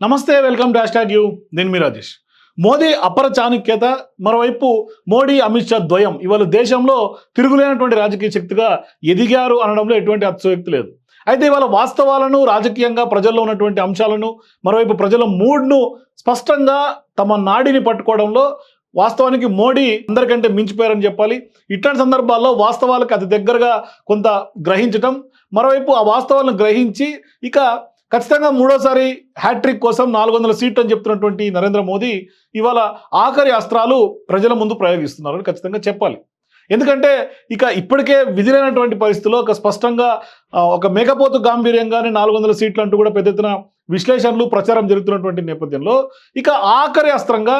నమస్తే welcome to hash you. నేను మీ రాజేష్. మోదీ అపర చాణుక్యత మరోవైపు మోడీ అమిత్ షా ద్వయం. ఇవాళ దేశంలో తిరుగులేనటువంటి రాజకీయ శక్తిగా ఎదిగారు అనడంలో ఎటువంటి అత్యక్తి లేదు. అయితే ఇవాళ వాస్తవాలను రాజకీయంగా ప్రజల్లో ఉన్నటువంటి అంశాలను మరోవైపు ప్రజల మూడ్ను స్పష్టంగా తమ నాడిని పట్టుకోవడంలో వాస్తవానికి మోడీ అందరికంటే మించిపోయారని చెప్పాలి. ఇట్లాంటి సందర్భాల్లో వాస్తవాలకు అతి దగ్గరగా కొంత గ్రహించటం మరోవైపు ఆ వాస్తవాలను గ్రహించి ఇక ఖచ్చితంగా మూడోసారి హ్యాట్రిక్ కోసం నాలుగు వందల సీట్లు అని చెప్తున్నటువంటి నరేంద్ర మోదీ ఇవాళ ఆఖరి అస్త్రాలు ప్రజల ముందు ప్రయోగిస్తున్నారు అని ఖచ్చితంగా చెప్పాలి. ఎందుకంటే ఇక ఇప్పటికే విధిలేనటువంటి పరిస్థితుల్లో ఒక స్పష్టంగా ఒక మేకపోతు గాంభీర్యంగానే నాలుగు వందల సీట్లు అంటూ కూడా పెద్ద ఎత్తున విశ్లేషణలు ప్రచారం జరుగుతున్నటువంటి నేపథ్యంలో ఇక ఆఖరి అస్త్రంగా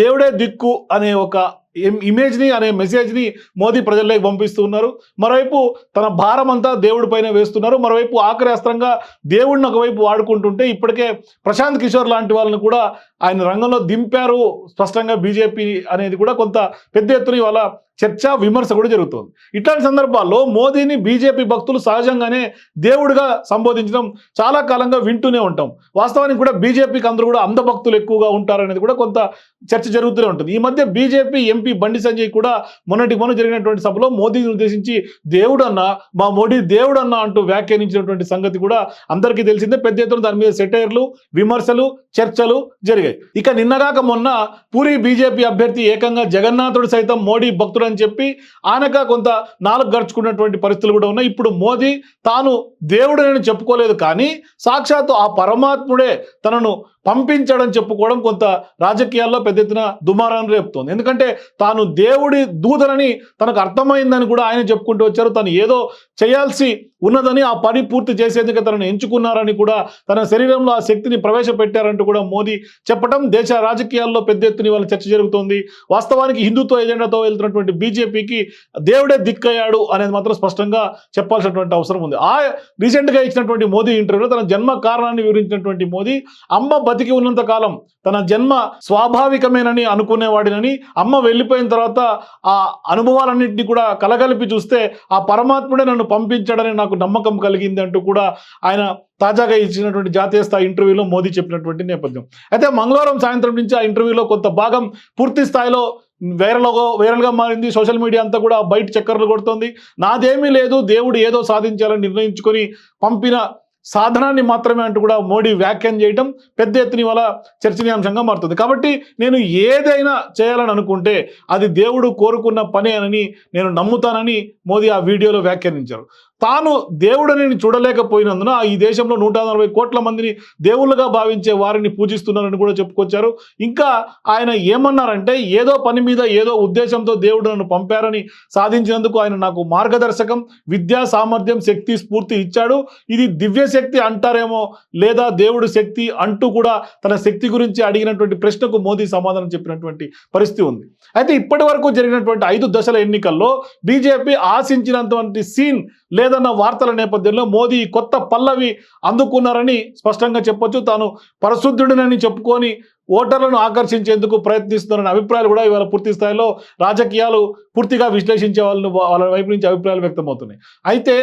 దేవుడే దిక్కు అనే ఒక ఇమేజ్ని అనే మెసేజ్ని మోదీ ప్రజల్లోకి పంపిస్తూ ఉన్నారు. మరోవైపు తన భారం అంతా దేవుడి పైన వేస్తున్నారు. మరోవైపు ఆఖరి అస్త్రంగా దేవుడిని ఒకవైపు వాడుకుంటుంటే ఇప్పటికే ప్రశాంత్ కిషోర్ లాంటి వాళ్ళని కూడా ఆయన రంగంలో దింపారు. స్పష్టంగా బీజేపీ అనేది కూడా కొంత పెద్ద ఎత్తున ఇవాళ చర్చ విమర్శ కూడా జరుగుతుంది. ఇట్లాంటి సందర్భాల్లో మోదీని బీజేపీ భక్తులు సహజంగానే దేవుడిగా సంబోధించడం చాలా కాలంగా వింటూనే ఉంటాం. వాస్తవానికి కూడా బీజేపీకి అందరూ కూడా అంధభక్తులు ఎక్కువగా ఉంటారనేది కూడా కొంత చర్చ జరుగుతూనే ఉంటుంది. ఈ మధ్య బీజేపీ ఎంపీ బండి సంజయ్ కూడా మొన్నటి మొన్న జరిగినటువంటి సభలో మోదీని ఉద్దేశించి దేవుడన్నా మా మోడీ దేవుడన్నా అంటూ వ్యాఖ్యానించినటువంటి సంగతి కూడా అందరికీ తెలిసిందే. పెద్ద ఎత్తున దాని మీద సెటైర్లు విమర్శలు చర్చలు జరిగాయి. ఇక నిన్నగాక మొన్న పూరి బీజేపీ అభ్యర్థి ఏకంగా జగన్నాథుడు సైతం మోడీ భక్తుడు అని చెప్పి ఆయనక కొంత నాలుగు గడుచుకున్నటువంటి పరిస్థితులు కూడా ఉన్నాయి. ఇప్పుడు మోదీ తాను దేవుడని చెప్పుకోలేదు కానీ సాక్షాత్తు ఆ పరమాత్ముడే తనను పంపించడం చెప్పుకోవడం కొంత రాజకీయాల్లో పెద్ద ఎత్తున దుమారాన్ని రేపుతోంది. ఎందుకంటే తాను దేవుడి దూతనని తనకు అర్థమైందని కూడా ఆయన చెప్పుకుంటూ వచ్చారు. తను ఏదో చేయాల్సి ఉన్నదని ఆ పని పూర్తి చేసేందుకు తనను ఎంచుకున్నారని కూడా తన శరీరంలో ఆ శక్తిని ప్రవేశపెట్టారంటూ కూడా మోదీ చెప్పడం దేశ రాజకీయాల్లో పెద్ద ఎత్తున ఇవాళ చర్చ జరుగుతోంది. వాస్తవానికి హిందుత్వ ఎజెండాతో వెళ్తున్నటువంటి బీజేపీకి దేవుడే దిక్కయ్యాడు అనేది మాత్రం స్పష్టంగా చెప్పాల్సినటువంటి అవసరం ఉంది. ఆ రీసెంట్గా ఇచ్చినటువంటి మోదీ ఇంటర్వ్యూలో తన జన్మ కారణాన్ని వివరించినటువంటి మోదీ అమ్మ బతికి ఉన్నంత కాలం తన జన్మ స్వాభావికమేనని అనుకునేవాడినని అమ్మ వెళ్ళిపోయిన తర్వాత ఆ అనుభవాలన్నింటినీ కూడా కలగలిపి చూస్తే ఆ పరమాత్ముడే నన్ను పంపించాడని నాకు నమ్మకం కలిగింది అంటూ కూడా ఆయన తాజాగా ఇచ్చినటువంటి జాతీయ స్థాయి ఇంటర్వ్యూలో మోదీ చెప్పినటువంటి నేపథ్యం. అయితే మంగళవారం సాయంత్రం నుంచి ఆ ఇంటర్వ్యూలో కొంత భాగం పూర్తి స్థాయిలో వైరల్గా వైరల్గా మారింది. సోషల్ మీడియా అంతా కూడా బయట చక్కర్లు కొడుతోంది. నాదేమీ లేదు. దేవుడు ఏదో సాధించాలని నిర్ణయించుకొని పంపిన సాధనాన్ని మాత్రమే అంటూ కూడా మోడీ వ్యాఖ్యానం చేయడం పెద్ద ఎత్తున వల్ల చర్చనీయాంశంగా మారుతుంది. కాబట్టి నేను ఏదైనా చేయాలని అనుకుంటే అది దేవుడు కోరుకున్న పనే అని నేను నమ్ముతానని మోదీ ఆ వీడియోలో వ్యాఖ్యానించారు. తాను దేవుడని చూడలేకపోయినందున ఈ దేశంలో నూట నలభై కోట్ల మందిని దేవుళ్ళుగా భావించే వారిని పూజిస్తున్నారని కూడా చెప్పుకొచ్చారు. ఇంకా ఆయన ఏమన్నారంటే ఏదో పని మీద ఏదో ఉద్దేశంతో దేవుడు నన్ను పంపారని సాధించినందుకు ఆయన నాకు మార్గదర్శకం విద్యా సామర్థ్యం శక్తి స్ఫూర్తి ఇచ్చాడు. ఇది దివ్య శక్తి అంటారేమో లేదా దేవుడు శక్తి అంటూ కూడా తన శక్తి గురించి అడిగినటువంటి ప్రశ్నకు మోదీ సమాధానం చెప్పినటువంటి పరిస్థితి ఉంది. అయితే ఇప్పటి వరకు జరిగినటువంటి ఐదు దశల ఎన్నికల్లో బీజేపీ ఆశించినటువంటి సీన్ లేదా లేదన్న వార్తల నేపథ్యంలో మోదీ కొత్త పల్లవి అందుకున్నారని స్పష్టంగా చెప్పొచ్చు. తాను పరిశుద్ధుడినని చెప్పుకొని ఓటర్లను ఆకర్షించేందుకు ప్రయత్నిస్తున్నారనే అభిప్రాయాలు కూడా ఇవాళ పూర్తి స్థాయిలో రాజకీయాలు పూర్తిగా విశ్లేషించే వాళ్ళని వాళ్ళ వైపు నుంచి అభిప్రాయాలు వ్యక్తమవుతున్నాయి. అయితే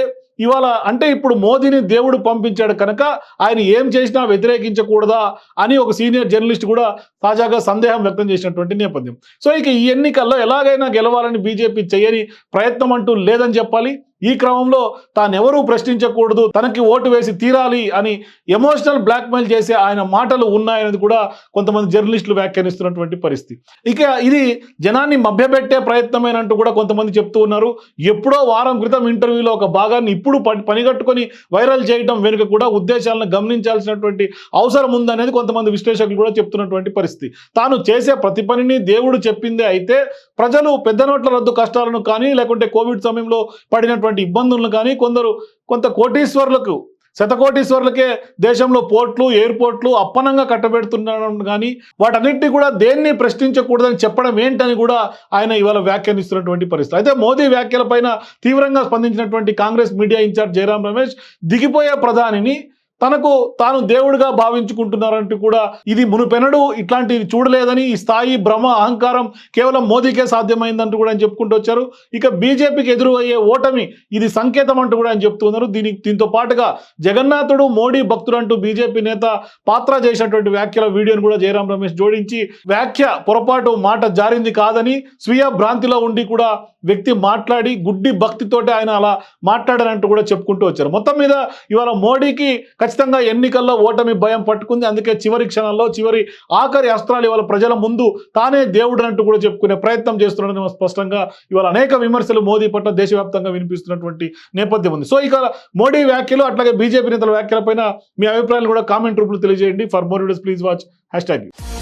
ఇవాళ అంటే ఇప్పుడు మోదీని దేవుడు పంపించాడు కనుక ఆయన ఏం చేసినా వ్యతిరేకించకూడదా అని ఒక సీనియర్ జర్నలిస్ట్ కూడా తాజాగా సందేహం వ్యక్తం చేసినటువంటి నేపథ్యం. సో ఇక ఈ ఎన్నికల్లో ఎలాగైనా గెలవాలని బీజేపీ చేయని ప్రయత్నం అంటూ లేదని చెప్పాలి. ఈ క్రమంలో తానెవరూ ప్రశ్నించకూడదు తనకి ఓటు వేసి తీరాలి అని ఎమోషనల్ బ్లాక్మెయిల్ చేసే ఆయన మాటలు ఉన్నాయనేది కూడా కొంతమంది జర్నలిస్టులు వ్యాఖ్యానిస్తున్నటువంటి పరిస్థితి. ఇక ఇది జనాన్ని మభ్యపెట్టే ప్రయత్నమేనంటూ కూడా కొంతమంది చెప్తూ ఉన్నారు. ఎప్పుడో వారం క్రితం ఇంటర్వ్యూలో ఒక భాగాన్ని ఇప్పుడు పని పనిగట్టుకొని వైరల్ చేయడం వెనుక కూడా ఉద్దేశాలను గమనించాల్సినటువంటి అవసరం ఉందనేది కొంతమంది విశ్లేషకులు కూడా చెప్తున్నటువంటి పరిస్థితి. తాను చేసే ప్రతి పనిని దేవుడు చెప్పిందే అయితే ప్రజలు పెద్ద నోట్ల రద్దు కష్టాలను కానీ లేకుంటే కోవిడ్ సమయంలో పడినటువంటి ఇబ్బందులను కానీ కొందరు కొంత కోటీశ్వర్లకు శతకోటీశ్వర్లకే దేశంలో పోర్ట్లు ఎయిర్పోర్ట్లు అప్పనంగా కట్టబెడుతుండడం కానీ వాటన్నింటినీ కూడా దేన్ని ప్రశ్నించకూడదని చెప్పడం ఏంటని కూడా ఆయన ఇవాళ వ్యాఖ్యానిస్తున్నటువంటి పరిస్థితి. అయితే మోదీ వ్యాఖ్యలపైన తీవ్రంగా స్పందించినటువంటి Congress media in charge Jairam Ramesh దిగిపోయే ప్రధానిని తనకు తాను దేవుడిగా భావించుకుంటున్నారంటూ కూడా ఇది మునుపెనడు ఇట్లాంటివి చూడలేదని ఈ స్థాయి భ్రమ అహంకారం కేవలం మోదీకే సాధ్యమైందంటూ కూడా ఆయన చెప్పుకుంటూ వచ్చారు. ఇక బీజేపీకి ఎదురు అయ్యే ఓటమి ఇది సంకేతం అంటూ కూడా ఆయన చెప్తున్నారు దీనికి దీంతో పాటుగా జగన్నాథుడు మోడీ భక్తుడు అంటూ బీజేపీ నేత పాత్ర చేసినటువంటి వ్యాఖ్యల వీడియోను కూడా జయరాం రమేష్ జోడించి వ్యాఖ్య పొరపాటు మాట జారింది కాదని స్వీయ భ్రాంతిలో ఉండి కూడా వ్యక్తి మాట్లాడి గుడ్డి భక్తితోటి ఆయన అలా మాట్లాడారంటూ కూడా చెప్పుకుంటూ వచ్చారు. మొత్తం మీద ఇవాళ మోడీకి ఖచ్చితంగా ఎన్నికల్లో ఓటమి భయం పట్టుకుంది. అందుకే చివరి క్షణాల్లో చివరి ఆఖరి అస్త్రాలు ఇవాళ ప్రజల ముందు తానే దేవుడు అంటూ కూడా చెప్పుకునే ప్రయత్నం చేస్తున్నాడని స్పష్టంగా ఇవాళ అనేక విమర్శలు మోదీ పట్ల దేశవ్యాప్తంగా వినిపిస్తున్నటువంటి నేపథ్యం ఉంది. సో ఇక మోడీ వ్యాఖ్యలు అట్లాగే బీజేపీ నేతల వ్యాఖ్యలపైన మీ అభిప్రాయాలు కూడా కామెంట్ రూపంలో తెలియజేయండి. For more videos please watch hashtag